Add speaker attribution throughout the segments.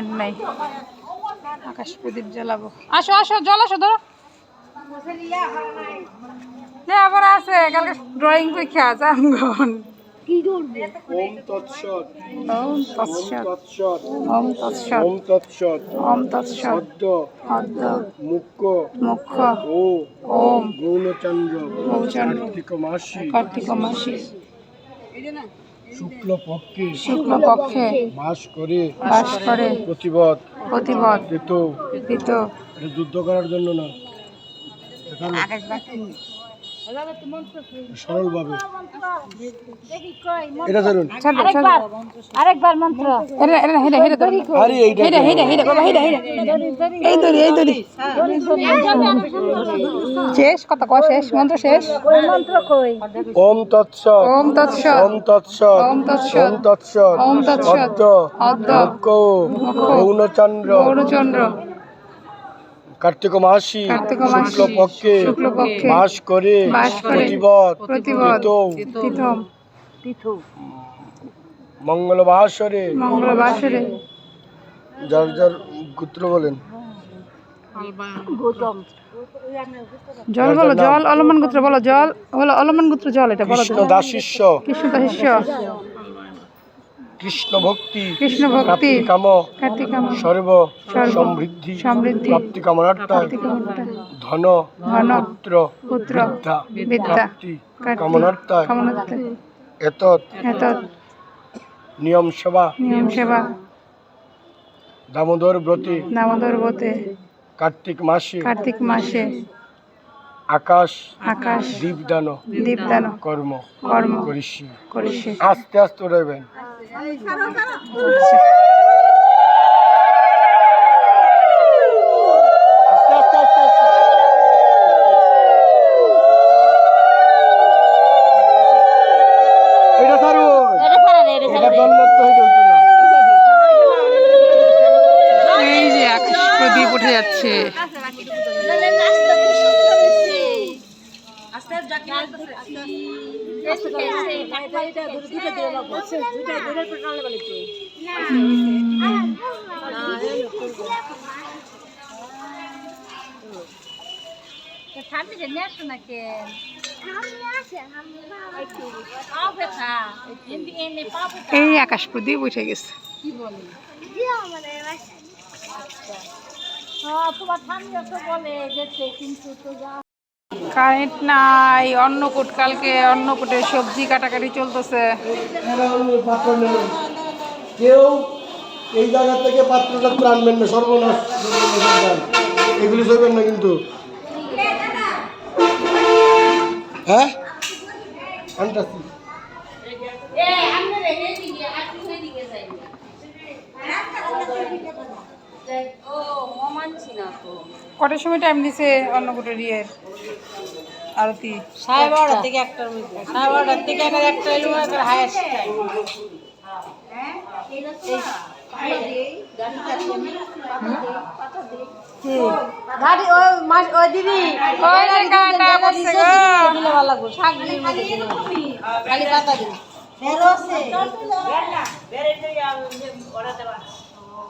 Speaker 1: Current নাই। আকাশ প্রদীপ জ্বালাবো। আসো আসো জল আসো ধরো। নে আবার আছে কালকে ড্রয়িং পরীক্ষা আছে আমগন
Speaker 2: ওম তৎসৎ।
Speaker 1: ওম তৎসৎ।
Speaker 2: তৎসৎ।
Speaker 1: ওম তৎসৎ।
Speaker 2: ওম তৎসৎ।
Speaker 1: ওম তৎসৎ।
Speaker 2: অদ্য
Speaker 1: অদ্য
Speaker 2: মুখ্য।
Speaker 1: মুখ্য।
Speaker 2: ও।
Speaker 1: ওম।
Speaker 2: গৌণচন্দ্র
Speaker 1: গৌচন্দ্র
Speaker 2: কার্তিক মাসি
Speaker 1: কার্তিক মাসি
Speaker 2: শুক্ল পক্ষে
Speaker 1: শুক্ল পক্ষে
Speaker 2: বাস করে
Speaker 1: বাস করে
Speaker 2: প্রতিবদ।
Speaker 1: প্রতিপদ
Speaker 2: দিত।
Speaker 1: পিত
Speaker 2: যুদ্ধ করার জন্য না। সরলভাবে এটা ধরুন।
Speaker 1: ছাড়ো
Speaker 3: আরেকবার মন্ত্র।
Speaker 1: ধরো।
Speaker 2: আরে এইটা
Speaker 1: বাবা এই দড়ি শেষ কথা কয় শেষ? মন্ত্র শেষ?
Speaker 3: মন্ত্র কই
Speaker 2: ওম তৎসৎ।
Speaker 1: ওম তৎসৎ।
Speaker 2: ওম তৎসৎ।
Speaker 1: ওম তৎসৎ।
Speaker 2: ওম তৎসৎ।
Speaker 1: ওম
Speaker 2: অদ্য।
Speaker 1: অদ্য গৌরচন্দ্র
Speaker 2: কার্তিক মাসি
Speaker 1: কার্তিক
Speaker 2: শুক্ল পক্ষে বাস করে প্রতিবদ মঙ্গলবাসরে যার যার গোত্র বলেন।
Speaker 1: জল বলো জল অলমান গোত্র বলো জল বলো অলমান গোত্র জল এটা বলো।
Speaker 2: কৃষ্ণ দাসিষ্য
Speaker 1: কৃষ্ণ দাসিষ্য
Speaker 2: কৃষ্ণ ভক্তি
Speaker 1: কৃষ্ণ ভক্তি
Speaker 2: কাম সর্ব সমৃদ্ধি
Speaker 1: সমৃদ্ধি
Speaker 2: প্রাপ্তি কামনার্থায়
Speaker 1: কার্তিক
Speaker 2: ধন পুত্র
Speaker 1: পুত্র
Speaker 2: বিদ্যা কামনার্থায়
Speaker 1: এত
Speaker 2: নিয়ম সেবা
Speaker 1: নিয়ম সেবা
Speaker 2: দামোদর ব্রতে
Speaker 1: দামোদর বোতে
Speaker 2: কার্তিক মাসে
Speaker 1: কার্তিক মাসে
Speaker 2: আকাশ
Speaker 1: আকাশ
Speaker 2: দীপদান
Speaker 1: দীপদান
Speaker 2: কর্ম
Speaker 1: কর্ম
Speaker 2: করিস।
Speaker 1: করিস।
Speaker 2: আস্তে আস্তে উড়াইবেন আস্তে আস্তে আস্তে আস্তে।
Speaker 1: এই যে আকাশ প্রদীপ উঠে যাচ্ছে এই আকাশ প্রদীপ উঠে গেছে।
Speaker 3: তোমার ঠান্ডা তো বলে যেতে কিন্তু তো যা
Speaker 1: কারেন্ট নাই অন্নকূট কালকে অন্নকূটের সবজি কাটাকাটি চলতেছে।
Speaker 2: কেউ এই জায়গা থেকে পাত্র টাত্র আনবেন না সর্বনাশ। এগুলি না কিন্তু। হ্যাঁ?
Speaker 1: কটার সময় টাইম দিছে অন্নকূটের ইয়ের আরতি?
Speaker 3: সাড়ে বারোটার থেকে একটার মধ্যে। সাড়ে বারোটার থেকে একটা একটা একটা হায়েস্ট টাইম। খালি পাতা দিন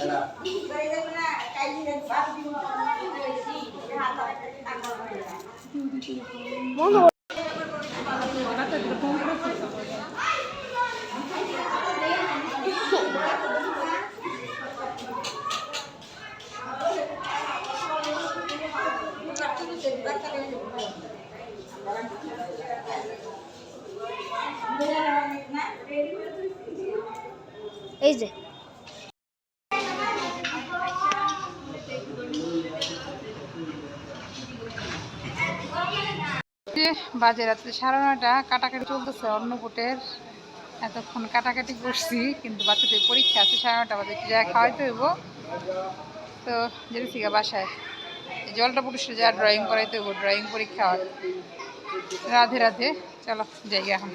Speaker 3: এগুলো এই যে।
Speaker 1: বাজে রাত্রে সাড়ে নয়টা, কাটাকাটি চলতেছে অন্নকূটের। এতক্ষণ কাটাকাটি করছি, কিন্তু বাচ্চাদের পরীক্ষা আছে, সাড়ে নটা বাজে যা খাওয়াইতে হইব। তো যেতেছি গা বাসায়। জলটা পুরুষের যা ড্রয়িং করাইতে হইব ড্রয়িং পরীক্ষা হয়। রাধে রাধে, চলো যাই এখন।